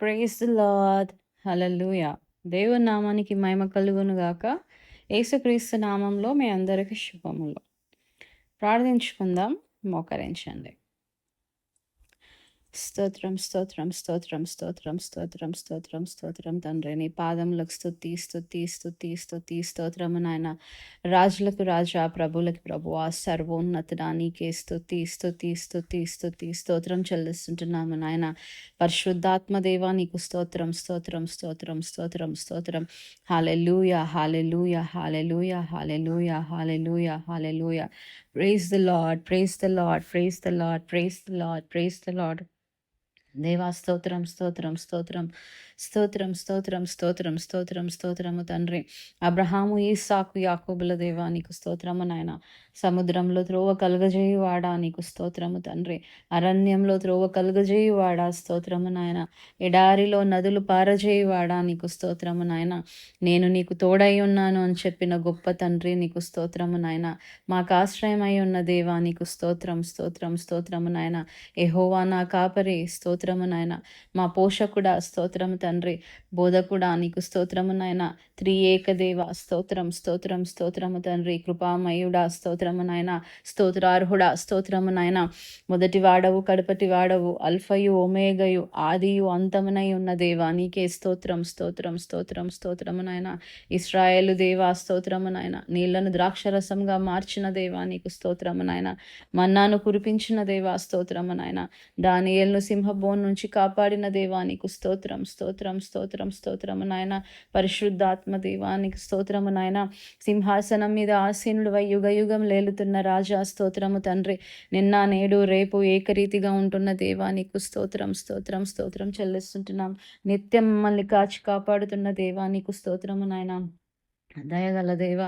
Praise the lord హల్లెలూయా దేవుని నామానికి మహిమ కలుగును గాక. యేసుక్రీస్తు నామంలో మీ అందరికి శుభములు. ప్రార్థించుకుందాం మోకరించండి. స్తోత్రం స్తోత్రం స్తోత్రం స్తోత్రం స్తోత్రం స్తోత్రం స్తోత్రం తండ్రి. నీ పాదములకు స్తుతి స్తుతి స్తుతి స్తుతి స్తోత్రము నాయన. రాజులకు రాజా ప్రభులకు ప్రభు ఆ సర్వోన్నతుడా నీకే స్తుతి స్తుతి స్తుతి స్తుతి స్తోత్రం చెల్లిస్తుంటున్నాము నాయన. పరిశుద్ధాత్మ దేవా నీకు స్తోత్రం స్తోత్రం స్తోత్రం స్తోత్రం స్తోత్రం. Hallelujah hallelujah hallelujah hallelujah hallelujah hallelujah praise the Lord praise the Lord praise the Lord praise the Lord praise the Lord దేవా స్తోత్రం స్తోత్రం స్తోత్రం స్తోత్రం స్తోత్రం స్తోత్రం స్తోత్రం స్తోత్రము తండ్రి. అబ్రహాము ఈసాకు యాకోబుల దేవా నీకు స్తోత్రము నాయన. సముద్రంలో త్రోవ కలుగజేయువాడా నీకు స్తోత్రము తండ్రి. అరణ్యంలో త్రోవ కలుగజేయువాడా స్తోత్రము నాయన. ఎడారిలో నదులు పారజేయువాడా నీకు స్తోత్రము నాయన. నేను నీకు తోడై ఉన్నాను అని చెప్పిన గొప్ప తండ్రి నీకు స్తోత్రము నాయన. మాకు ఆశ్రయమై ఉన్న దేవా నీకు స్తోత్రం స్తోత్రం స్తోత్రము నాయన. ఎహోవా నా కాపరి స్తోత్రము నాయన. మా పోషకుడా స్తోత్రము తండ్రి బోధకుడా నీకు స్తోత్రము నాయన. త్రి ఏకదేవ స్తోత్రం స్తోత్రం స్తోత్రము తండ్రి. కృపామయుడా స్తోత్రము నాయన. స్తోత్రార్హుడా స్తోత్రము నాయన. మొదటి వాడవు కడపటి వాడవు అల్ఫయు ఒమేగయు ఆదియు అంతమునై ఉన్న దేవా నీకే స్తోత్రం స్తోత్రం స్తోత్రం స్తోత్రము నాయన. ఇస్రాయేలు దేవా స్తోత్రము నాయన. నీళ్ళను ద్రాక్షరసంగా మార్చిన దేవా నీకు స్తోత్రము నాయన. మన్నాను కురిపించిన దేవా స్తోత్రము నాయన. దానియల్ను సింహబోన్ నుంచి కాపాడిన దేవా నీకు స్తోత్రం స్తోత్రం స్తోత్రం స్తోత్రము నాయన. పరిశుద్ధాత్మ దేవానికి స్తోత్రము నాయన. సింహాసనం మీద ఆసీనుడు యుగ యుగం లేలుతున్న రాజా స్తోత్రము తండ్రి. నిన్న నేడు రేపు ఏకరీతిగా ఉంటున్న దేవానికి స్తోత్రం స్తోత్రం స్తోత్రం చెల్లిస్తుంటున్నాం. నిత్యం మమ్మల్ని కాచి కాపాడుతున్న దేవానికి స్తోత్రము నాయన. దయగల దేవ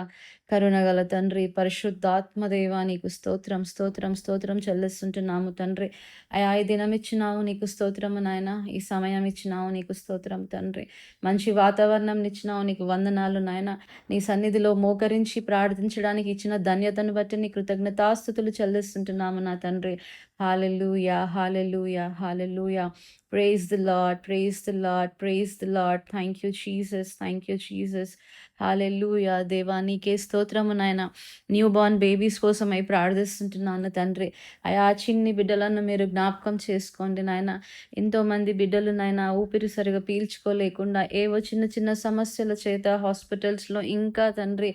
కరుణగల తండ్రి పరిశుద్ధాత్మ దేవ నీకు స్తోత్రం స్తోత్రం స్తోత్రం చెల్లిస్తుంటున్నాము తండ్రి. అయా ఈ దినం ఇచ్చినావు నీకు స్తోత్రము నాయన ఈ సమయం ఇచ్చినావు నీకు స్తోత్రం తండ్రి. మంచి వాతావరణం ఇచ్చినావు నీకు వందనాలు నాయన. నీ సన్నిధిలో మోకరించి ప్రార్థించడానికి ఇచ్చిన ధన్యతను బట్టి నీ కృతజ్ఞతాస్థుతులు చెల్లిస్తుంటున్నాము నా తండ్రి. Hallelujah hallelujah hallelujah praise the Lord praise the Lord praise the Lord thank you Jesus thank you Jesus hallelujah దేవా నీకే స్తోత్రము నాయన. న్యూ బార్న్ బేబీస్ కోసమై ప్రార్థిస్తుంటున్నాను తండ్రి. ఆ చిన్ని బిడ్డలను మీరు జ్ఞాపకం చేసుకోండి నాయన. ఎంతోమంది బిడ్డలు నాయన ఊపిరి సరిగా పీల్చుకోలేకుండా ఏవో చిన్న చిన్న సమస్యల చేత హాస్పిటల్స్లో ఇంకా తండ్రి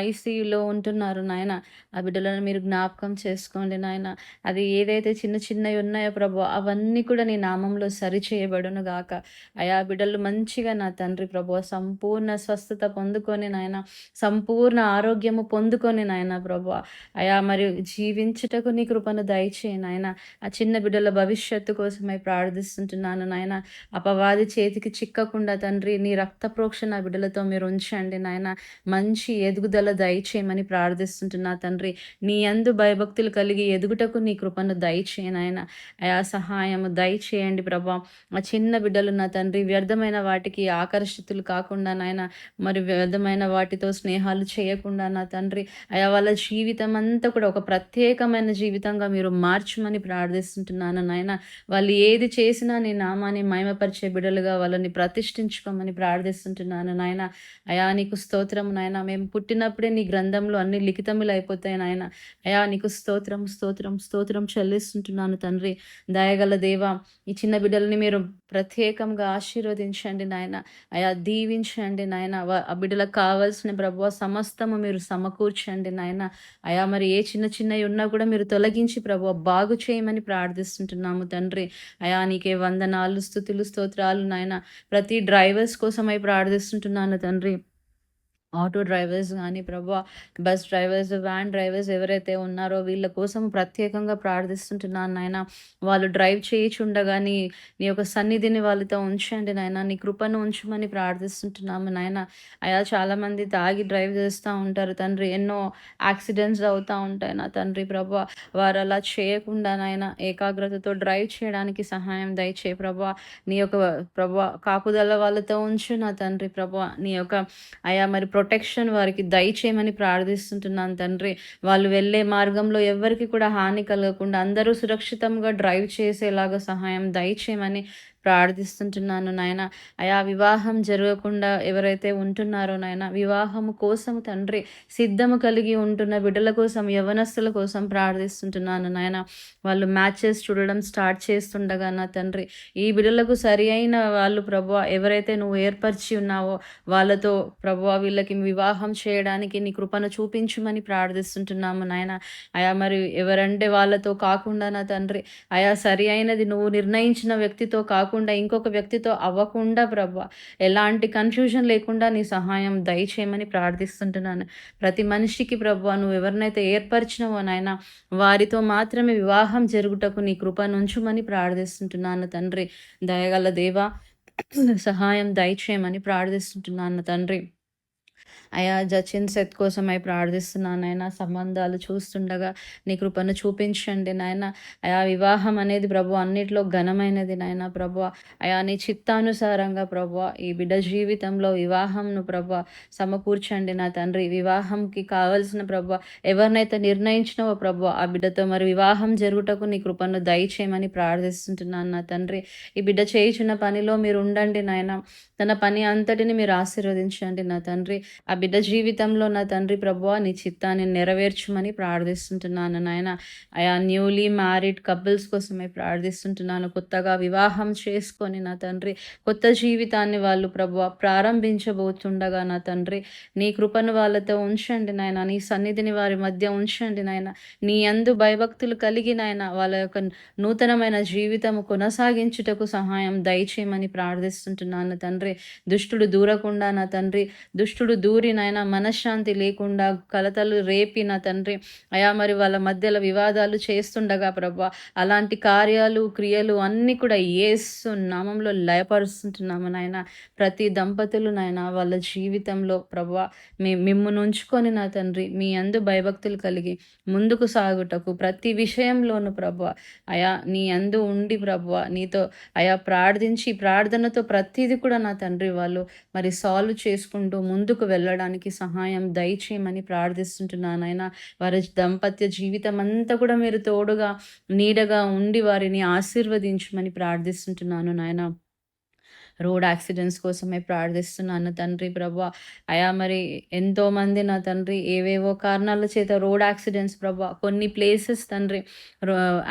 ఐసీయూలో ఉంటున్నారు నాయన. ఆ బిడ్డలను మీరు జ్ఞాపకం చేసుకోండి నాయన. అది ఏదైతే చిన్న చిన్నవి ఉన్నాయో ప్రభు అవన్నీ కూడా నీ నామంలో సరిచేయబడును గాక. అయా బిడ్డలు మంచిగా నా తండ్రి ప్రభు సంపూర్ణ స్వస్థత పొందుకొని నాయన సంపూర్ణ ఆరోగ్యము పొందుకొని నాయన ప్రభు. అయా మరి జీవించుటకు నీ కృపను దయచేయి నాయన. ఆ చిన్న బిడ్డల భవిష్యత్తు కోసమై ప్రార్థిస్తుంటున్నాను నాయన. అపవాది చేతికి చిక్కకుండా తండ్రి నీ రక్త ప్రోక్షణ బిడ్డలతో మీరు ఉంచండి నాయన. మంచి ఎదుగుదల దయచేయమని ప్రార్థిస్తుంటున్నా తండ్రి. నీ అందు భయభక్తులు కలిగి ఎదుగుటకు నీ కృపను దయ దయచేయనైనా అయా సహాయము దయచేయండి ప్రభా. ఆ చిన్న బిడ్డలు నా తండ్రి వ్యర్థమైన వాటికి ఆకర్షితులు కాకుండా నాయన మరి వ్యర్థమైన వాటితో స్నేహాలు చేయకుండా నా తండ్రి అయా వాళ్ళ జీవితం అంతా కూడా ఒక ప్రత్యేకమైన జీవితంగా మీరు మార్చమని ప్రార్థిస్తుంటున్నాను నాయన. వాళ్ళు ఏది చేసినా నీ నామాన్ని మహిమపరిచే బిడ్డలుగా వాళ్ళని ప్రతిష్ఠించుకోమని ప్రార్థిస్తుంటున్నాను నాయన. అయా నీకు స్తోత్రం నాయన. మేము పుట్టినప్పుడే నీ గ్రంథంలో అన్ని లిఖితములు అయిపోతాయి నాయన. అయా నీకు స్తోత్రం స్తోత్రం స్తోత్రం ప్రార్థిస్తుంటున్నాను తండ్రి. దయగల దేవ ఈ చిన్న బిడ్డలని మీరు ప్రత్యేకంగా ఆశీర్వదించండి నాయన. అయా దీవించండి నాయన. ఆ బిడ్డలకు కావాల్సిన ప్రభు సమస్తము మీరు సమకూర్చండి నాయన. అయా మరి ఏ చిన్న చిన్నవి ఉన్నా కూడా మీరు తొలగించి ప్రభు బాగు చేయమని ప్రార్థిస్తుంటున్నాము తండ్రి. అయా నీకే వందనాలు స్థుతులు స్తోత్రాలు నాయన. ప్రతి డ్రైవర్స్ కోసమై ప్రార్థిస్తుంటున్నాను తండ్రి. ఆటో డ్రైవర్స్ కానీ ప్రభా బస్ డ్రైవర్స్ వ్యాన్ డ్రైవర్స్ ఎవరైతే ఉన్నారో వీళ్ళ కోసం ప్రత్యేకంగా ప్రార్థిస్తుంటున్నాను నాయన. వాళ్ళు డ్రైవ్ చేయిచుండగా నీ నీ యొక్క సన్నిధిని వాళ్ళతో ఉంచండి నాయన. నీ కృపను ఉంచమని ప్రార్థిస్తుంటున్నాము నాయన. అయా చాలామంది తాగి డ్రైవ్ చేస్తూ ఉంటారు తండ్రి. ఎన్నో యాక్సిడెంట్స్ అవుతూ ఉంటాయి నా తండ్రి ప్రభా. వారు అలా చేయకుండా నాయన ఏకాగ్రతతో డ్రైవ్ చేయడానికి సహాయం దయచే ప్రభా. నీ యొక్క ప్రభా కాపుదల వాళ్ళతో ఉంచు నా తండ్రి ప్రభా. నీ యొక్క అయా మరి ప్రొటెక్షన్ వారికి దయచేయమని ప్రార్థిస్తుంటున్నాను తండ్రి. వాళ్ళు వెళ్ళే మార్గంలో ఎవరికి కూడా హాని కలగకుండా అందరూ సురక్షితంగా డ్రైవ్ చేసేలాగా సహాయం దయచేయమని ప్రార్థిస్తుంటున్నాను నాయన. అయా వివాహం జరగకుండా ఎవరైతే ఉంటున్నారో నాయన వివాహము కోసం తండ్రి సిద్ధము కలిగి ఉంటున్న బిడ్డల కోసం యవనస్తుల కోసం ప్రార్థిస్తుంటున్నాను నాయన. వాళ్ళు మ్యాచెస్ చూడడం స్టార్ట్ చేస్తుండగా నా తండ్రి ఈ బిడ్డలకు సరి అయిన వాళ్ళు ప్రభు ఎవరైతే నువ్వు ఏర్పరిచి ఉన్నావో వాళ్ళతో ప్రభు వీళ్ళకి వివాహం చేయడానికి నీ కృపను చూపించమని ప్రార్థిస్తుంటున్నాము నాయన. అయా మరి ఎవరంటే వాళ్ళతో కాకుండా నా తండ్రి అయా సరి అయినది నువ్వు నిర్ణయించిన వ్యక్తితో కాకుండా కాకుండా ఇంకొక వ్యక్తితో అవ్వకుండా ప్రభు ఎలాంటి కన్ఫ్యూజన్ లేకుండా నీ సహాయం దయచేయమని ప్రార్థిస్తుంటున్నాను. ప్రతి మనిషికి ప్రభు నువ్వు ఎవరినైతే ఏర్పరిచినవో నాయన వారితో మాత్రమే వివాహం జరుగుటకు నీ కృప నుంచుమని ప్రార్థిస్తుంటున్నాను తండ్రి. దయగల దేవా సహాయం దయచేయమని ప్రార్థిస్తుంటున్నాను తండ్రి. అయా జచిన్ సెత్ కోసమై ప్రార్థిస్తున్నాను నాయన. సంబంధాలు చూస్తుండగా నీ కృపను చూపించండి నాయన. అయా వివాహం అనేది ప్రభు అన్నిట్లో ఘనమైనది నాయన ప్రభు. అయా నీ చిత్తానుసారంగా ప్రభు. ఈ బిడ్డ జీవితంలో వివాహంను ప్రభు సమకూర్చండి నా తండ్రి. వివాహంకి కావలసిన ప్రభు ఎవరినైతే నిర్ణయించినవో ప్రభు ఆ బిడ్డతో మరి వివాహం జరుగుటకు నీ కృపను దయచేయమని ప్రార్థిస్తుంటున్నాను నా తండ్రి. ఈ బిడ్డ చేయించిన పనిలో మీరు ఉండండి నాయన. తన పని అంతటిని మీరు ఆశీర్వదించండి నా తండ్రి. ఆ బిడ్డ జీవితంలో నా తండ్రి ప్రభు నీ చిత్తాన్ని నెరవేర్చమని ప్రార్థిస్తుంటున్నాను నాయన. ఆయా న్యూలీ మ్యారీడ్ కపుల్స్ కోసమే ప్రార్థిస్తుంటున్నాను. కొత్తగా వివాహం చేసుకొని నా తండ్రి కొత్త జీవితాన్ని వాళ్ళు ప్రభు ప్రారంభించబోతుండగా నా తండ్రి నీ కృపను వాళ్ళతో ఉంచండి నాయన. నీ సన్నిధిని వారి మధ్య ఉంచండి నాయన. నీ అందు భయభక్తులు కలిగి నాయన వాళ్ళ యొక్క నూతనమైన జీవితము కొనసాగించుటకు సహాయం దయచేయమని ప్రార్థిస్తుంటున్నాను తండ్రి. దుష్టుడు దూరకుండా నా తండ్రి దుష్టుడు దూరి నాయన మనశ్శాంతి లేకుండా కలతలు రేపి నా తండ్రి అయా మరి వాళ్ళ మధ్యలో వివాదాలు చేస్తుండగా ప్రభా అలాంటి కార్యాలు క్రియలు అన్నీ కూడా ఏసు నామంలో లయపరుస్తుంటున్నాము నాయన. ప్రతి దంపతులు నాయన వాళ్ళ జీవితంలో ప్రభా మీ మిమ్ము నుంచుకొని నా తండ్రి మీ అందు భయభక్తులు కలిగి ముందుకు సాగుటకు ప్రతి విషయంలోనూ ప్రభు అయా నీ అందు ఉండి ప్రభు నీతో అయా ప్రార్థించి ప్రార్థనతో ప్రతిదీ కూడా నా తండ్రి వాళ్ళు మరి సాల్వ్ చేసుకుంటూ ముందుకు వెళ్ళడం వెళ్ళడానికి సహాయం దయచేయమని ప్రార్థిస్తుంటున్నాను ఆయన వారి దంపత్య జీవితం అంతా కూడా మీరు తోడుగా నీడగా ఉండి వారిని ఆశీర్వదించమని ప్రార్థిస్తుంటున్నాను నాయన. రోడ్ యాక్సిడెంట్స్ కోసమే ప్రార్థిస్తున్నాను తండ్రి ప్రభా. అయా మరి ఎంతోమంది నా తండ్రి ఏవేవో కారణాల చేత రోడ్ యాక్సిడెంట్స్ ప్రభా. కొన్ని ప్లేసెస్ తండ్రి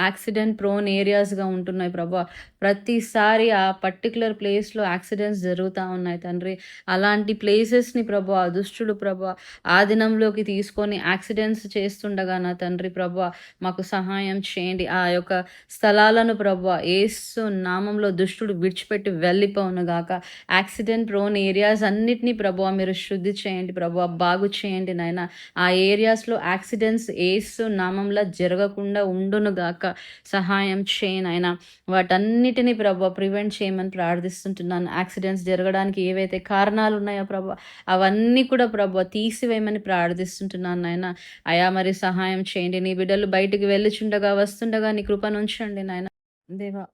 యాక్సిడెంట్ ప్రోన్ ఏరియాస్గా ఉంటున్నాయి ప్రభా. ప్రతిసారి ఆ పర్టికులర్ ప్లేస్లో యాక్సిడెంట్స్ జరుగుతూ ఉన్నాయి తండ్రి. అలాంటి ప్లేసెస్ని ప్రభా దుష్టుడు ప్రభా ఆదినంలోకి తీసుకొని యాక్సిడెంట్స్ చేస్తుండగా నా తండ్రి ప్రభా మాకు సహాయం చేయండి. ఆ యొక్క స్థలాలను ప్రభా ఏసు నామంలో దుష్టుడు విడిచిపెట్టి వెళ్ళిపోను. గాక యాక్సిడెంట్ ప్రోన్ ఏరియాస్ అన్నిటినీ ప్రభు మీరు శుద్ధి చేయండి. ప్రభు బాగు చేయండి నాయన. ఆ ఏరియాస్లో యాక్సిడెంట్స్ ఏసు నామంలో జరగకుండా ఉండును గాక. సహాయం చేయను వాటన్నిటిని ప్రభు ప్రివెంట్ చేయమని ప్రార్థిస్తుంటున్నాను. యాక్సిడెంట్స్ జరగడానికి ఏవైతే కారణాలు ఉన్నాయో ప్రభు అవన్నీ కూడా ప్రభు తీసివేయమని ప్రార్థిస్తుంటున్నాను నాయన. అయా మరి సహాయం చేయండి. నీ బిడ్డలు బయటికి వెళ్ళుచుండగా వస్తుండగా నీ కృప నుంచండి నాయన. దేవా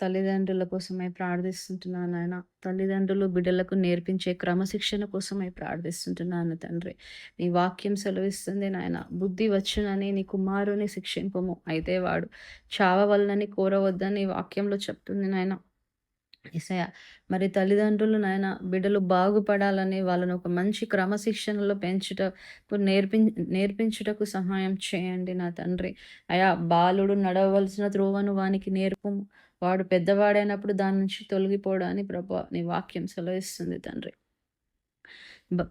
తల్లిదండ్రుల కోసమై ప్రార్థిస్తుంటున్నాను ఆయన తల్లిదండ్రులు బిడ్డలకు నేర్పించే క్రమశిక్షణ కోసమై ప్రార్థిస్తుంటున్నాను తండ్రి. నీ వాక్యం సెలవిస్తుంది నాయన. బుద్ధి వచ్చునని నీ కుమారుని శిక్షింపము అయితే వాడు చావవలనని కోరవద్దని వాక్యంలో చెప్తుంది నాయన. ఇసయ మరి తల్లిదండ్రులు నాయన బిడ్డలు బాగుపడాలని వాళ్ళను ఒక మంచి క్రమశిక్షణలో పెంచుటకు నేర్పి నేర్పించుటకు సహాయం చేయండి నా తండ్రి. అయా బాలుడు నడవలసిన త్రోవను వానికి నేర్పము. వాడు పెద్దవాడైనప్పుడు దాని నుంచి తొలగిపోవడం అని ప్రభా నీ వాక్యం సెలవిస్తుంది తండ్రి.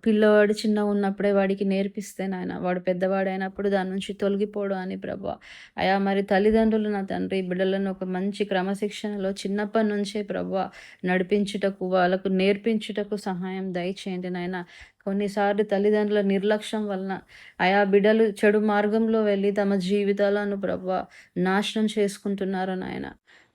పిల్లవాడు చిన్న ఉన్నప్పుడే వాడికి నేర్పిస్తే నాయన వాడు పెద్దవాడైనప్పుడు దాని నుంచి తొలగిపోవడం అని ప్రభా. అయా మరి తల్లిదండ్రులు నా తండ్రి బిడ్డలను ఒక మంచి క్రమశిక్షణలో చిన్నప్పటి నుంచే ప్రభా నడిపించుటకు వాళ్ళకు నేర్పించుటకు సహాయం దయచేయండి నాయన. కొన్నిసార్లు తల్లిదండ్రుల నిర్లక్ష్యం వలన ఆయా బిడ్డలు చెడు మార్గంలో వెళ్ళి తమ జీవితాలను ప్రభా నాశనం చేసుకుంటున్నారు నాయన.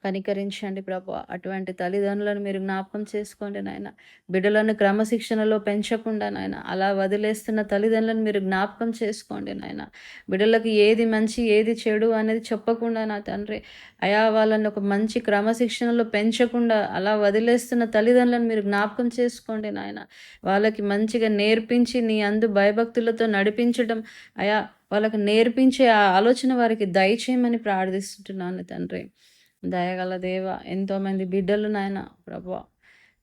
కనికరించండి ప్రభు. అటువంటి తల్లిదండ్రులను మీరు జ్ఞాపకం చేసుకోండి నాయన. బిడ్డలను క్రమశిక్షణలో పెంచకుండా నాయన. అలా వదిలేస్తున్న తల్లిదండ్రులను మీరు జ్ఞాపకం చేసుకోండి నాయన. బిడ్డలకు ఏది మంచి ఏది చెడు అనేది చెప్పకుండా నా తండ్రి. అయా వాళ్ళని ఒక మంచి క్రమశిక్షణలో పెంచకుండా అలా వదిలేస్తున్న తల్లిదండ్రులను మీరు జ్ఞాపకం చేసుకోండి నాయన. వాళ్ళకి మంచిగా నేర్పించి నీ అందు భయభక్తులతో నడిపించడం అయా వాళ్ళకి నేర్పించే ఆ ఆలోచన వారికి దయచేయమని ప్రార్థిస్తుంటున్నాను తండ్రి. దయగల దేవ ఎంతోమంది బిడ్డలు నాయన ప్రభు.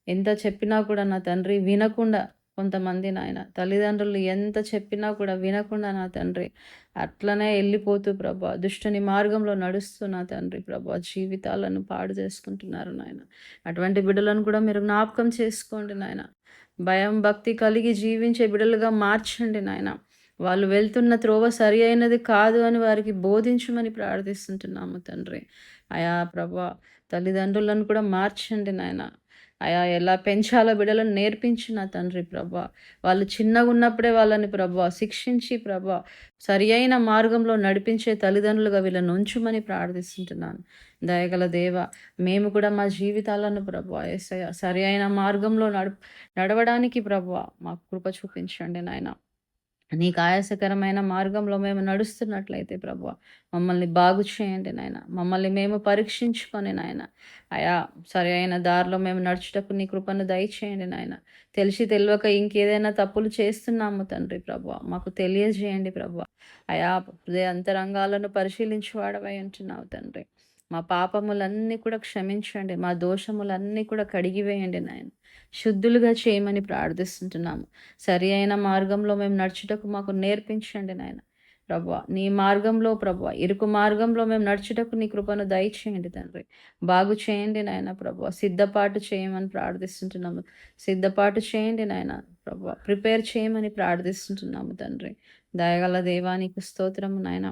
ఎంత చెప్పినా కూడా నా తండ్రి వినకుండా కొంతమంది నాయన తల్లిదండ్రులు ఎంత చెప్పినా కూడా వినకుండా నా తండ్రి. అట్లనే వెళ్ళిపోతూ ప్రభా దుష్టుని మార్గంలో నడుస్తూ నా తండ్రి ప్రభా జీవితాలను పాడు చేసుకుంటున్నారు నాయన. అటువంటి బిడ్డలను కూడా మీరు జ్ఞాపకం చేసుకోండి నాయన. భయం భక్తి కలిగి జీవించే బిడ్డలుగా మార్చండి నాయన. వాళ్ళు వెళ్తున్న త్రోవ సరి అయినది కాదు అని వారికి బోధించమని ప్రార్థిస్తుంటున్నాము తండ్రి. అయా ప్రభా తల్లిదండ్రులను కూడా మార్చండి నాయన. అయా ఎలా పెంచాలో బిడ్డలను నేర్పించిన తండ్రి ప్రభా. వాళ్ళు చిన్నగా ఉన్నప్పుడే వాళ్ళని ప్రభా శిక్షించి ప్రభా సరి అయిన మార్గంలో నడిపించే తల్లిదండ్రులుగా వీళ్ళని ఉంచుమని ప్రార్థిస్తుంటున్నాను. దయగల దేవ మేము కూడా మా జీవితాలను ప్రభా ఏసయ సరి అయిన మార్గంలో నడు నడవడానికి ప్రభా మాకు కృప చూపించండి నాయన. నీకు ఆయాసకరమైన మార్గంలో మేము నడుస్తున్నట్లయితే ప్రభు మమ్మల్ని బాగు చేయండి నాయన. మమ్మల్ని మేము పరీక్షించుకొని నాయన. అయా సరి అయిన దారిలో మేము నడుచుటకు నీ కృపను దయచేయండి నాయన. తెలిసి తెలియక ఇంకేదైనా తప్పులు చేస్తున్నాము తండ్రి ప్రభు మాకు తెలియజేయండి ప్రభు అయా హృదయ అంతరంగాలను పరిశీలించువాడవై ఉంటున్నావు తండ్రి. మా పాపములన్నీ కూడా క్షమించండి. మా దోషములన్నీ కూడా కడిగివేయండి నాయన. శుద్ధులుగా చేయమని ప్రార్థిస్తుంటున్నాము. సరి అయిన మార్గంలో మేము నడుచుటకు మాకు నేర్పించండి నాయన. ప్రభా నీ మార్గంలో ప్రభా ఇరుకు మార్గంలో మేము నడుచుటకు నీ కృపను దయచేయండి తండ్రి. బాగు చేయండి నాయన ప్రభా. సిద్ధపాటు చేయమని ప్రార్థిస్తుంటున్నాము. సిద్ధపాటు చేయండి నాయన ప్రభా. ప్రిపేర్ చేయమని ప్రార్థిస్తుంటున్నాము తండ్రి. దయగల దేవానికి స్తోత్రము నాయన.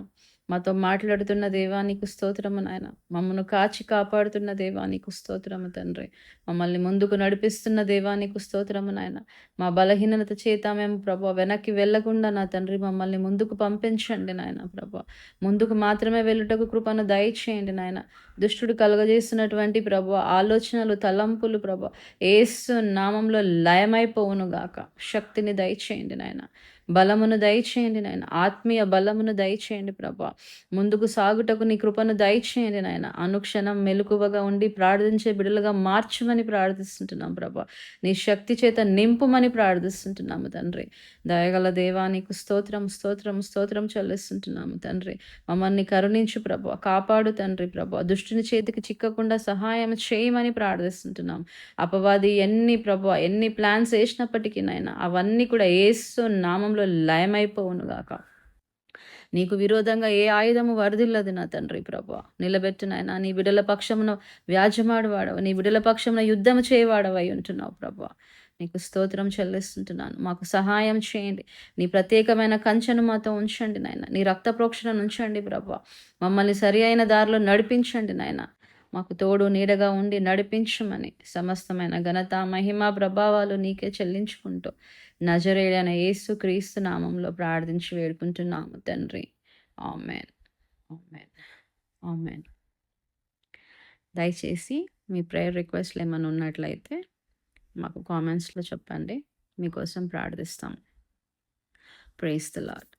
మాతో మాట్లాడుతున్న దేవానికి స్తోత్రము నాయన. మమ్మను కాచి కాపాడుతున్న దేవానికి స్తోత్రము తండ్రి. మమ్మల్ని ముందుకు నడిపిస్తున్న దేవానికి స్తోత్రము నాయన. మా బలహీనత చేత మేము ప్రభా వెనక్కి వెళ్ళకుండా నా తండ్రి మమ్మల్ని ముందుకు పంపించండి నాయన ప్రభా. ముందుకు మాత్రమే వెళ్ళుటకు కృపను దయచేయండి నాయన. దుష్టుడు కలుగజేస్తున్నటువంటి ప్రభు ఆలోచనలు తలంపులు ప్రభు ఏసు నామంలో లయమైపోవును గాక శక్తిని దయచేయండి నాయన. బలమును దయచేయండి నాయన. ఆత్మీయ బలమును దయచేయండి ప్రభా. ముందుకు సాగుటకు నీ కృపను దయచేయండి నాయన. అనుక్షణం మెలకువగా ఉండి ప్రార్థించే బిడలుగా మార్చమని ప్రార్థిస్తుంటున్నాం ప్రభా. నీ శక్తి చేత నింపుమని ప్రార్థిస్తుంటున్నాము తండ్రి. దయగల దేవానికి స్తోత్రం స్తోత్రం స్తోత్రం చెల్లిస్తుంటున్నాము తండ్రి. మమ్మల్ని కరుణించు ప్రభా. కాపాడు తండ్రి ప్రభా. దుష్టుని చేతికి చిక్కకుండా సహాయం చేయమని ప్రార్థిస్తుంటున్నాం. అపవాది ఎన్ని ప్రభా ఎన్ని ప్లాన్స్ వేసినప్పటికీ నాయన అవన్నీ కూడా ఏసు నామం నామంలో లయమైపోవునుగాక. నీకు విరోధంగా ఏ ఆయుధము వరదిల్లదు నా తండ్రి ప్రభా. నిలబెట్టునైనా నీ బిడల పక్షమున వ్యాజమాడవాడవు నీ బిడల పక్షమున యుద్ధము చేయవాడవై ఉంటున్నావు ప్రభా. నీకు స్తోత్రం చెల్లిస్తుంటున్నాను. మాకు సహాయం చేయండి. నీ ప్రత్యేకమైన కంచెను మాతో ఉంచండి నాయన. నీ రక్త ప్రోక్షణను ఉంచండి ప్రభా. మమ్మల్ని సరి అయిన దారిలో నడిపించండి నాయన. మాకు తోడు నీడగా ఉండి నడిపించమని సమస్తమైన ఘనత మహిమ ప్రభావాలు నీకే చెల్లించుకుంటూ నజరేడైన యేసు క్రీస్తు నామంలో ప్రార్థించి వేడుకుంటున్నాము తండ్రి. ఆమెన్. ఆమెన్. ఆమెన్. దయచేసి మీ ప్రేయర్ రిక్వెస్ట్లు ఏమైనా ఉన్నట్లయితే మాకు కామెంట్స్లో చెప్పండి. మీకోసం ప్రార్థిస్తాం ప్రేస్ ద లాడ్